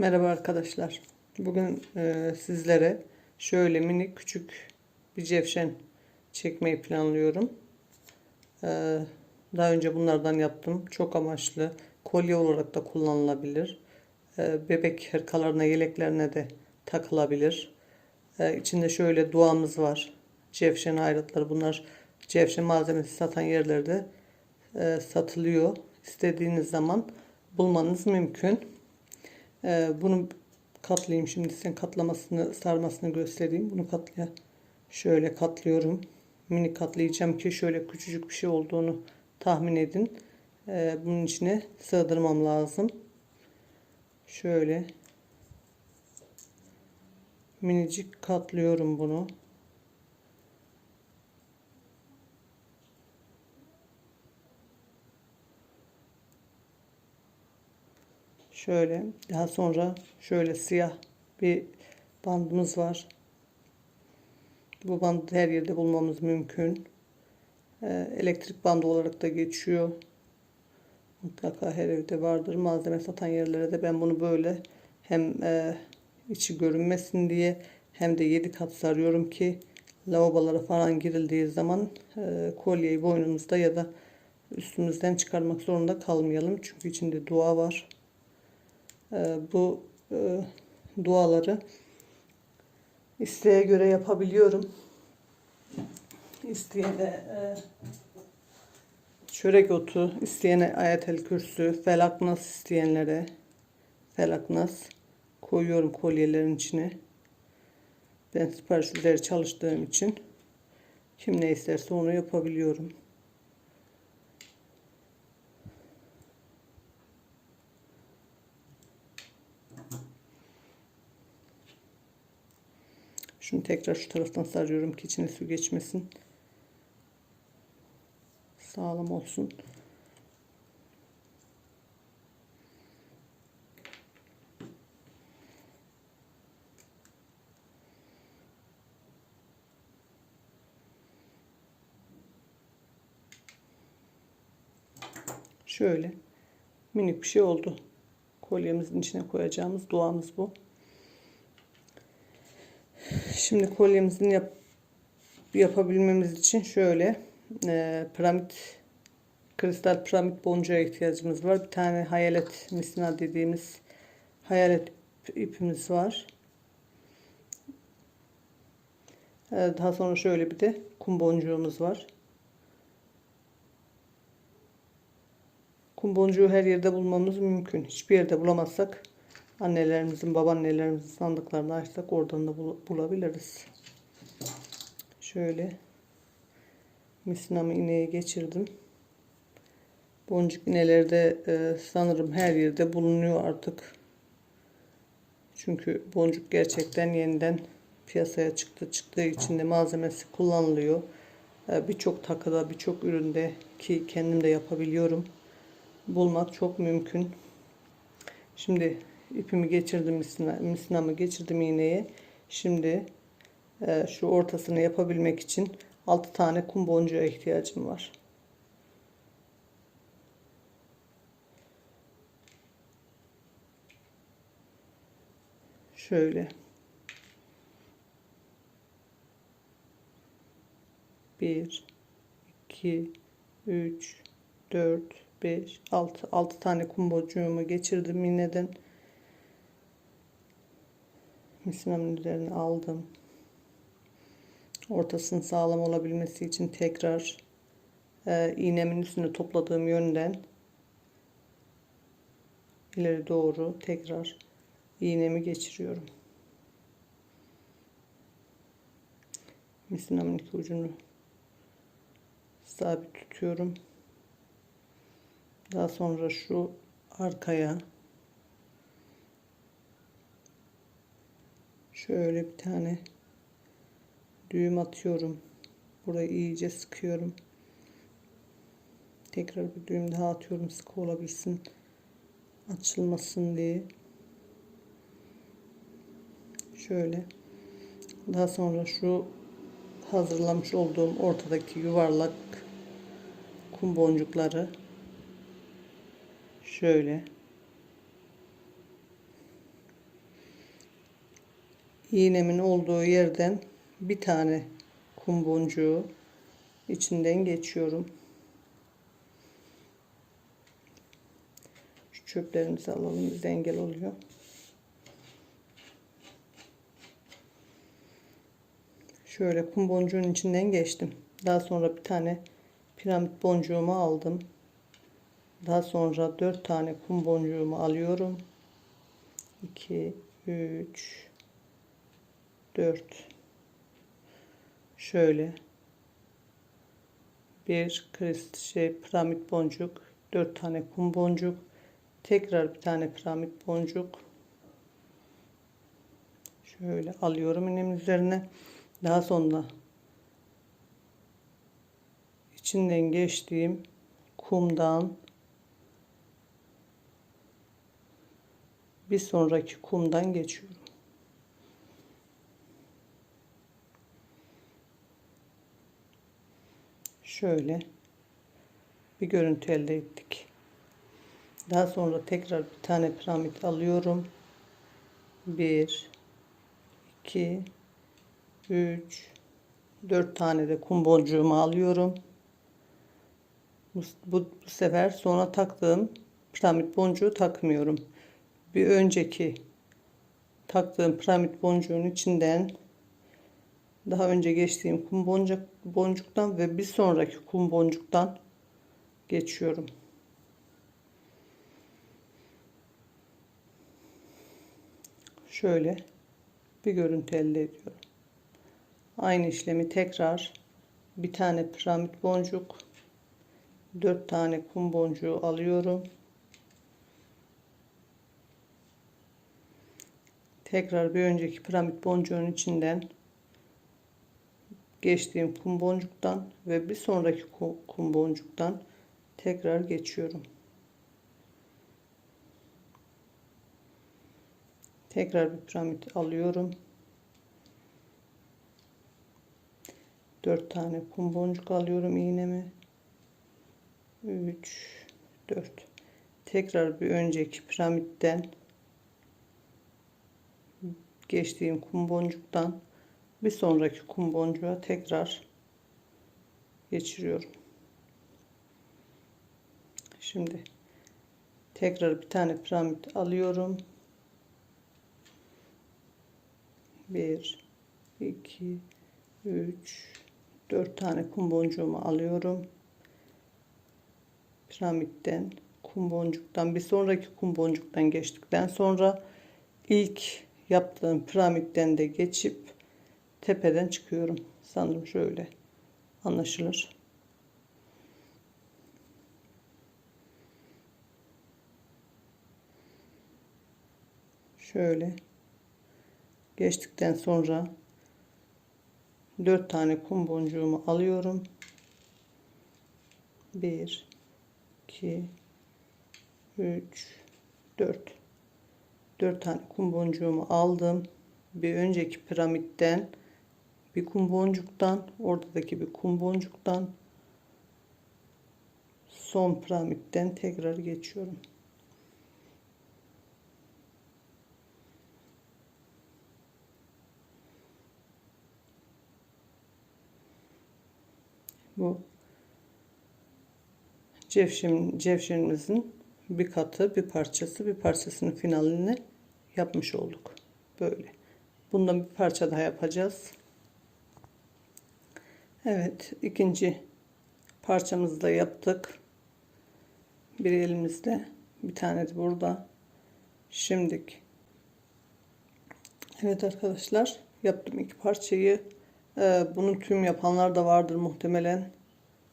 Merhaba arkadaşlar. Bugün e, sizlere şöyle minik küçük bir cevşen çekmeyi planlıyorum. E, daha önce bunlardan yaptım. Çok amaçlı. Kolye olarak da kullanılabilir. E, bebek hırkalarına, yeleklerine de takılabilir. E, içinde şöyle duamız var. Cevşen ayrıtları. Bunlar cevşen malzemesi satan yerlerde e, satılıyor. İstediğiniz zaman bulmanız mümkün. Ee, bunu katlayayım şimdi size katlamasını sarmasını göstereyim. Bunu katlaya şöyle katlıyorum. Mini katlayacağım ki şöyle küçücük bir şey olduğunu tahmin edin. Ee, bunun içine sığdırmam lazım. Şöyle minicik katlıyorum bunu. Şöyle daha sonra şöyle siyah bir bandımız var. Bu bandı her yerde bulmamız mümkün. Ee, elektrik bandı olarak da geçiyor. Mutlaka her evde vardır. Malzeme satan yerlere de ben bunu böyle hem e, içi görünmesin diye hem de 7 kat sarıyorum ki lavabolara falan girildiği zaman e, kolyeyi boynumuzda ya da üstümüzden çıkarmak zorunda kalmayalım. Çünkü içinde dua var. Ee, bu e, duaları isteğe göre yapabiliyorum. İsteyene e, çörek otu, isteyene ayetel kürsü, felaknas isteyenlere felaknas koyuyorum kolyelerin içine. Ben sipariş üzeri çalıştığım için kim ne isterse onu yapabiliyorum. Şunu tekrar şu taraftan sarıyorum ki içine su geçmesin. Sağlam olsun. Şöyle minik bir şey oldu. Kolyemizin içine koyacağımız duamız bu. Şimdi kolyemizin yap, yapabilmemiz için şöyle e, piramit kristal piramit boncuğa ihtiyacımız var. Bir tane hayalet misina dediğimiz hayalet ipimiz var. E, daha sonra şöyle bir de kum boncuğumuz var. Kum boncuğu her yerde bulmamız mümkün. Hiçbir yerde bulamazsak annelerimizin, babaannelerimizin sandıklarını açsak oradan da bulabiliriz. Şöyle misinamı iğneye geçirdim. Boncuk iğneleri de e, sanırım her yerde bulunuyor artık. Çünkü boncuk gerçekten yeniden piyasaya çıktı. Çıktığı için de malzemesi kullanılıyor. E, birçok takıda, birçok üründe ki kendim de yapabiliyorum. Bulmak çok mümkün. Şimdi ipimi geçirdim misina, misinamı geçirdim iğneye. Şimdi e, şu ortasını yapabilmek için 6 tane kum boncuğa ihtiyacım var. Şöyle. Bir, iki, üç, dört, beş, altı. Altı tane kum boncuğumu geçirdim iğneden misinamın üzerine aldım. Ortasının sağlam olabilmesi için tekrar e, iğnemin üstünü topladığım yönden ileri doğru tekrar iğnemi geçiriyorum. Misinamın iki ucunu sabit tutuyorum. Daha sonra şu arkaya Şöyle bir tane düğüm atıyorum. Burayı iyice sıkıyorum. Tekrar bir düğüm daha atıyorum sıkı olabilsin. Açılmasın diye. Şöyle. Daha sonra şu hazırlamış olduğum ortadaki yuvarlak kum boncukları şöyle iğnemin olduğu yerden bir tane kum boncuğu içinden geçiyorum. Şu çöplerimizi alalım bize engel oluyor. Şöyle kum boncuğun içinden geçtim. Daha sonra bir tane piramit boncuğumu aldım. Daha sonra 4 tane kum boncuğumu alıyorum. 2 3 4 şöyle. Bir krist şey piramit boncuk 4 tane kum boncuk tekrar bir tane piramit boncuk. Şöyle alıyorum iğnemin üzerine. Daha sonra içinden geçtiğim kumdan bir sonraki kumdan geçiyorum. Şöyle bir görüntü elde ettik. Daha sonra tekrar bir tane piramit alıyorum. 1 2 3 4 tane de kum boncuğumu alıyorum. Bu, bu, bu sefer sonra taktığım piramit boncuğu takmıyorum. Bir önceki taktığım piramit boncuğun içinden daha önce geçtiğim kum boncuk, boncuktan ve bir sonraki kum boncuktan geçiyorum. Şöyle bir görüntü elde ediyorum. Aynı işlemi tekrar bir tane piramit boncuk, dört tane kum boncuğu alıyorum. Tekrar bir önceki piramit boncuğun içinden geçtiğim kum boncuktan ve bir sonraki kum boncuktan tekrar geçiyorum. Tekrar bir piramit alıyorum. 4 tane kum boncuk alıyorum iğnemi. 3 4 tekrar bir önceki piramitten geçtiğim kum boncuktan bir sonraki kum boncuğa tekrar geçiriyorum. Şimdi tekrar bir tane piramit alıyorum. 1 2 3 4 tane kum boncuğumu alıyorum. Piramitten kum boncuktan bir sonraki kum boncuktan geçtikten sonra ilk yaptığım piramitten de geçip tepeden çıkıyorum. Sanırım şöyle anlaşılır. Şöyle geçtikten sonra 4 tane kum boncuğumu alıyorum. 1 2 3 4 4 tane kum boncuğumu aldım. Bir önceki piramitten bir kum boncuktan, ortadaki bir kum boncuktan son piramitten tekrar geçiyorum. Bu cevşim, cevşimimizin bir katı, bir parçası, bir parçasının finalini yapmış olduk. Böyle. Bundan bir parça daha yapacağız. Evet, ikinci parçamızı da yaptık. Bir elimizde, bir tane de burada. Şimdik. Evet arkadaşlar, yaptım iki parçayı. Ee, bunu tüm yapanlar da vardır muhtemelen.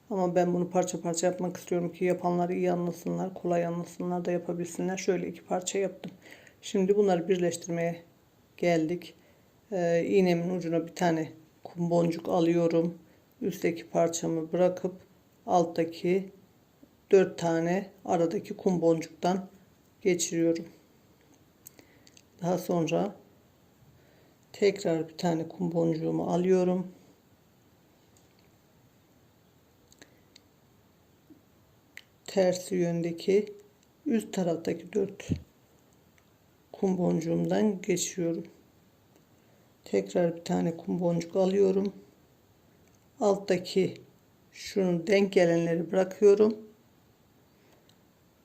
Ama ben bunu parça parça yapmak istiyorum ki yapanlar iyi anlasınlar, kolay anlasınlar da yapabilsinler. Şöyle iki parça yaptım. Şimdi bunları birleştirmeye geldik. Ee, iğnemin ucuna bir tane kum boncuk alıyorum. Üstteki parçamı bırakıp alttaki dört tane aradaki kum boncuktan geçiriyorum. Daha sonra tekrar bir tane kum boncuğumu alıyorum. tersi yöndeki üst taraftaki dört kum boncuğumdan geçiyorum. Tekrar bir tane kum boncuk alıyorum. Alttaki şunun denk gelenleri bırakıyorum.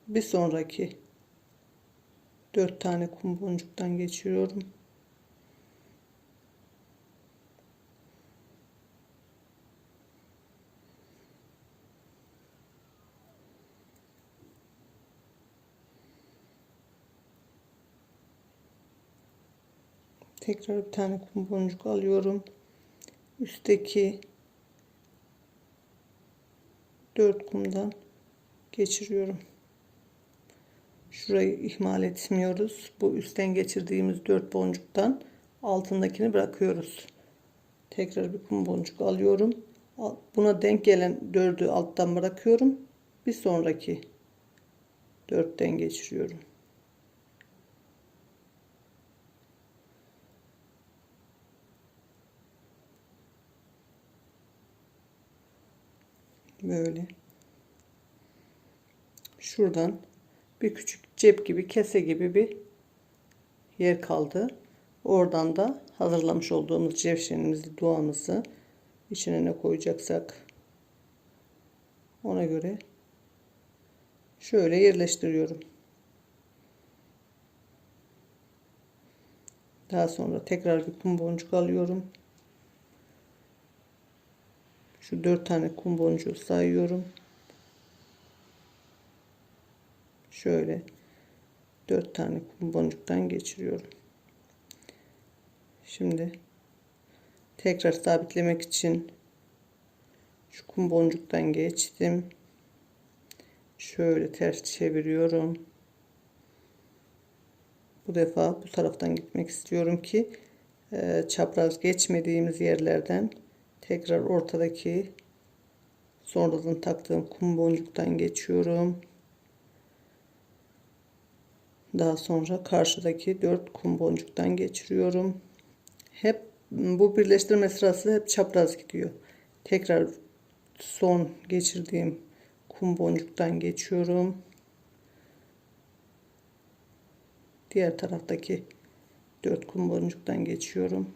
Bir sonraki 4 tane kum boncuktan geçiriyorum. Tekrar bir tane kum boncuk alıyorum. Üstteki 4 kumdan geçiriyorum. Şurayı ihmal etmiyoruz. Bu üstten geçirdiğimiz 4 boncuktan altındakini bırakıyoruz. Tekrar bir kum boncuk alıyorum. Buna denk gelen 4'ü alttan bırakıyorum. Bir sonraki 4'ten geçiriyorum. Böyle. Şuradan bir küçük cep gibi kese gibi bir yer kaldı. Oradan da hazırlamış olduğumuz cevşenimizi, doğamızı içine ne koyacaksak ona göre şöyle yerleştiriyorum. Daha sonra tekrar bir kum boncuk alıyorum. Şu dört tane kum boncuğu sayıyorum. Şöyle dört tane kum boncuktan geçiriyorum. Şimdi tekrar sabitlemek için şu kum boncuktan geçtim. Şöyle ters çeviriyorum. Bu defa bu taraftan gitmek istiyorum ki e, çapraz geçmediğimiz yerlerden tekrar ortadaki sonradan taktığım kum boncuktan geçiyorum. Daha sonra karşıdaki 4 kum boncuktan geçiriyorum. Hep bu birleştirme sırası hep çapraz gidiyor. Tekrar son geçirdiğim kum boncuktan geçiyorum. Diğer taraftaki 4 kum boncuktan geçiyorum.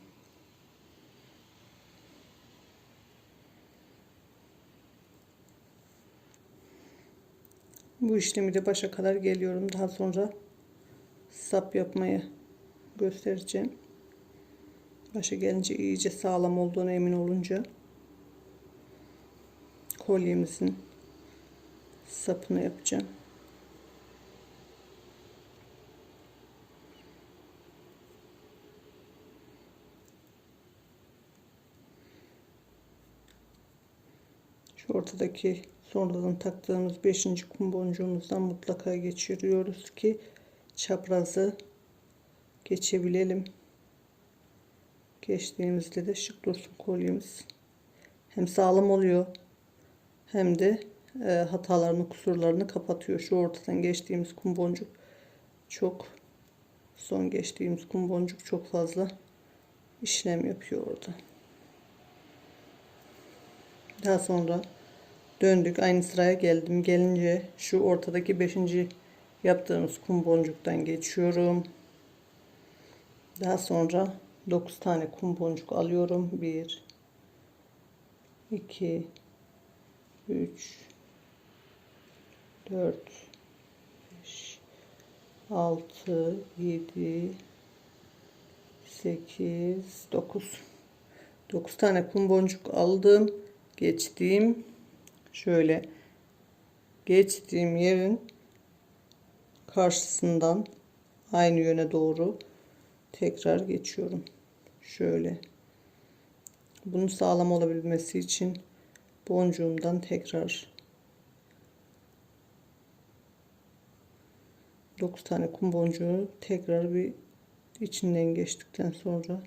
Bu işlemi de başa kadar geliyorum. Daha sonra sap yapmayı göstereceğim. Başa gelince iyice sağlam olduğuna emin olunca kolyemizin sapını yapacağım. Şu ortadaki sonradan taktığımız 5. kum boncuğumuzdan mutlaka geçiriyoruz ki çaprazı geçebilelim. Geçtiğimizde de şık dursun kolyemiz. Hem sağlam oluyor hem de e, hatalarını kusurlarını kapatıyor. Şu ortadan geçtiğimiz kum boncuk çok son geçtiğimiz kum boncuk çok fazla işlem yapıyor orada. Daha sonra döndük aynı sıraya geldim. Gelince şu ortadaki 5. yaptığımız kum boncuktan geçiyorum. Daha sonra 9 tane kum boncuk alıyorum. 1 2 3 4 5 6 7 8 9 9 tane kum boncuk aldım. Geçtiğim şöyle geçtiğim yerin karşısından aynı yöne doğru tekrar geçiyorum. Şöyle. Bunun sağlam olabilmesi için boncuğumdan tekrar 9 tane kum boncuğu tekrar bir içinden geçtikten sonra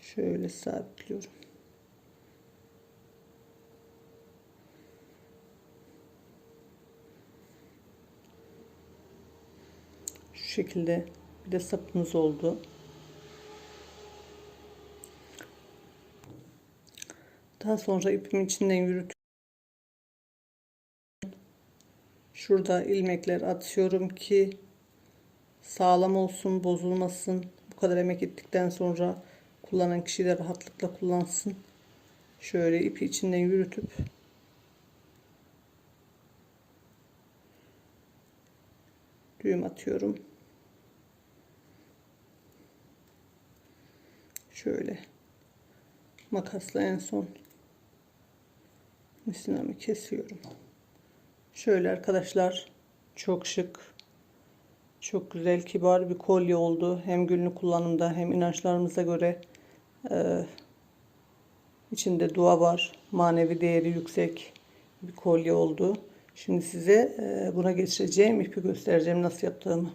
şöyle sabitliyorum. Şekilde bir de sapımız oldu. Daha sonra ipimin içinden yürütüyorum. Şurada ilmekler atıyorum ki sağlam olsun, bozulmasın. Bu kadar emek ettikten sonra kullanan kişi de rahatlıkla kullansın. Şöyle ipi içinden yürütüp düğüm atıyorum. Şöyle makasla en son misinamı kesiyorum. Şöyle arkadaşlar çok şık çok güzel kibar bir kolye oldu. Hem günlük kullanımda hem inançlarımıza göre e, içinde dua var. Manevi değeri yüksek bir kolye oldu. Şimdi size e, buna geçireceğim ipi göstereceğim nasıl yaptığımı.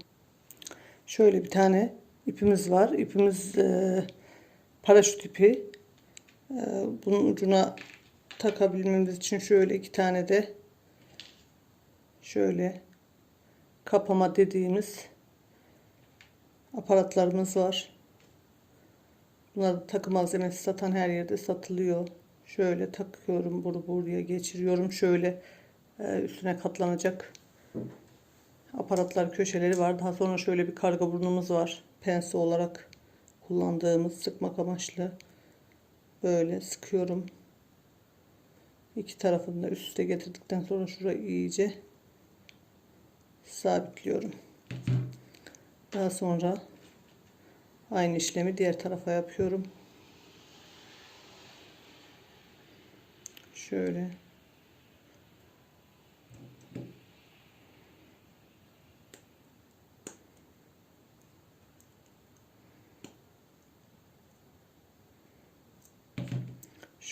Şöyle bir tane ipimiz var. İpimiz e, paraşüt ipi. E, bunun ucuna takabilmemiz için şöyle iki tane de şöyle kapama dediğimiz aparatlarımız var. Bunlar takı malzemesi satan her yerde satılıyor. Şöyle takıyorum bunu buraya geçiriyorum. Şöyle e, üstüne katlanacak aparatlar köşeleri var. Daha sonra şöyle bir karga burnumuz var. Pense olarak kullandığımız sıkmak amaçlı. Böyle sıkıyorum. İki tarafını da üst üste getirdikten sonra şurayı iyice sabitliyorum. Daha sonra aynı işlemi diğer tarafa yapıyorum. Şöyle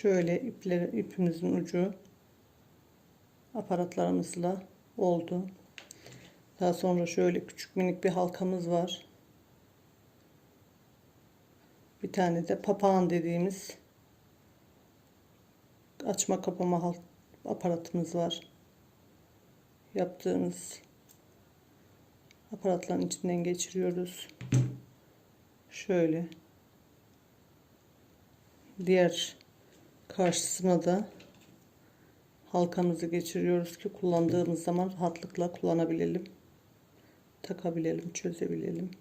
Şöyle ipler, ipimizin ucu aparatlarımızla oldu. Daha sonra şöyle küçük minik bir halkamız var. Bir tane de papağan dediğimiz açma kapama aparatımız var. Yaptığımız aparatların içinden geçiriyoruz. Şöyle diğer karşısına da halkamızı geçiriyoruz ki kullandığımız zaman rahatlıkla kullanabilelim. Takabilelim, çözebilelim.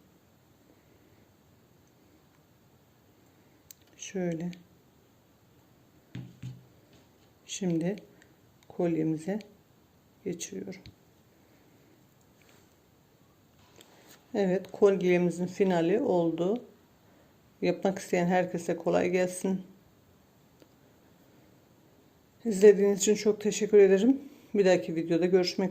Şöyle. Şimdi kolyemize geçiriyorum. Evet, kolyemizin finali oldu. Yapmak isteyen herkese kolay gelsin. İzlediğiniz için çok teşekkür ederim. Bir dahaki videoda görüşmek